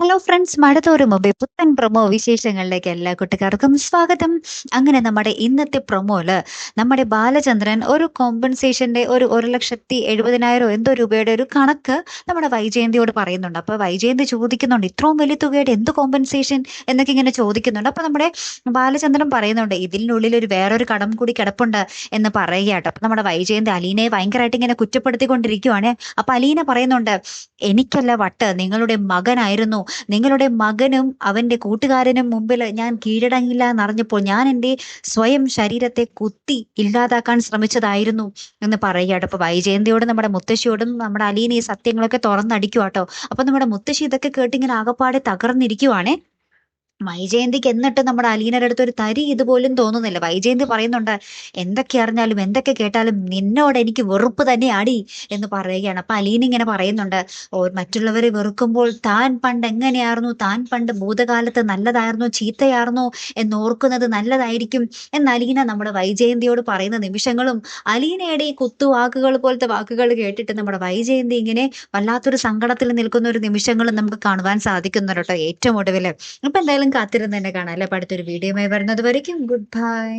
Hello friends മഴത്തോരു മുമ്പേ പുത്തൻ promo വിശേഷങ്ങളിലേക്ക് എല്ലാ കുട്ടിക്കാർക്കും സ്വാഗതം. അങ്ങനെ നമ്മുടെ ഇന്നത്തെ പ്രൊമോയിൽ നമ്മുടെ ബാലചന്ദ്രൻ ഒരു കോമ്പൻസേഷന്റെ ഒരു ഒരു ലക്ഷത്തി എഴുപതിനായിരം എന്തോ രൂപയുടെ ഒരു കണക്ക് നമ്മുടെ വൈജയന്തിയോട് പറയുന്നുണ്ട്. അപ്പൊ വൈജയന്തി ചോദിക്കുന്നുണ്ട് ഇത്രയും വലിയ തുകയുടെ എന്ത് കോമ്പൻസേഷൻ എന്നൊക്കെ ഇങ്ങനെ ചോദിക്കുന്നുണ്ട്. അപ്പൊ നമ്മുടെ ബാലചന്ദ്രൻ പറയുന്നുണ്ട് ഇതിനുള്ളിൽ ഒരു വേറൊരു കടം കൂടി കിടപ്പുണ്ട് എന്ന് പറയുകയാട്ടോ. അപ്പൊ നമ്മുടെ വൈജയന്തി അലീനയെ ഭയങ്കരമായിട്ട് ഇങ്ങനെ കുറ്റപ്പെടുത്തിക്കൊണ്ടിരിക്കുവാണ്. അപ്പൊ അലീന പറയുന്നുണ്ട് എനിക്കല്ല വട്ട് നിങ്ങളുടെ മകനായിരുന്നു. നിങ്ങളുടെ മകനും അവന്റെ കൂട്ടുകാരനും മുമ്പിൽ ഞാൻ കീഴടങ്ങില്ല എന്നറിഞ്ഞപ്പോൾ ഞാൻ എന്റെ സ്വയം ശരീരത്തെ കുത്തി ഇല്ലാതാക്കാൻ ശ്രമിച്ചതായിരുന്നു എന്ന് പറയുകയാണ് അപ്പൊ വൈജയന്തിയോട് നമ്മുടെ മുത്തശ്ശിയോടും നമ്മുടെ അലീന സത്യങ്ങളൊക്കെ തുറന്നടിക്കുക കേട്ടോ. അപ്പൊ നമ്മുടെ മുത്തശ്ശി ഇതൊക്കെ കേട്ടിങ്ങനെ ആകപ്പാടെ തകർന്നിരിക്കുവാണേ. വൈജയന്തിക്ക് എന്നിട്ട് നമ്മുടെ അലീനയുടെ അടുത്ത് ഒരു തരി ഇതുപോലും തോന്നുന്നില്ല. വൈജയന്തി പറയുന്നുണ്ട് എന്തൊക്കെ അറിഞ്ഞാലും എന്തൊക്കെ കേട്ടാലും നിന്നോട് എനിക്ക് വെറുപ്പ് തന്നെ തന്നെയാടി എന്ന് പറയുകയാണ്. അപ്പൊ അലീന ഇങ്ങനെ പറയുന്നുണ്ട് ഓ മറ്റുള്ളവരെ വെറുക്കുമ്പോൾ താൻ പണ്ട് എങ്ങനെയായിരുന്നു? താൻ പണ്ട് ഭൂതകാലത്ത് നല്ലതായിരുന്നു ചീത്തയായിരുന്നു എന്ന് ഓർക്കുന്നത് നല്ലതായിരിക്കും എന്ന് അലീന നമ്മുടെ വൈജയന്തിയോട് പറയുന്ന നിമിഷങ്ങളും അലീനയുടെ ഈ കുത്തുവാക്കുകൾ പോലത്തെ വാക്കുകൾ കേട്ടിട്ട് നമ്മുടെ വൈജയന്തി ഇങ്ങനെ വല്ലാത്തൊരു സങ്കടത്തിൽ നിൽക്കുന്ന ഒരു നിമിഷങ്ങളും നമുക്ക് കാണുവാൻ സാധിക്കുന്നുണ്ട് കേട്ടോ ഏറ്റവും ഒടുവിൽ. അപ്പൊ എന്തായാലും കാത്തിരുന്ന് തന്നെ കാണാം അല്ലെ? അടുത്തൊരു വീഡിയോയുമായി വരുന്നത് വരയ്ക്കും. Good bye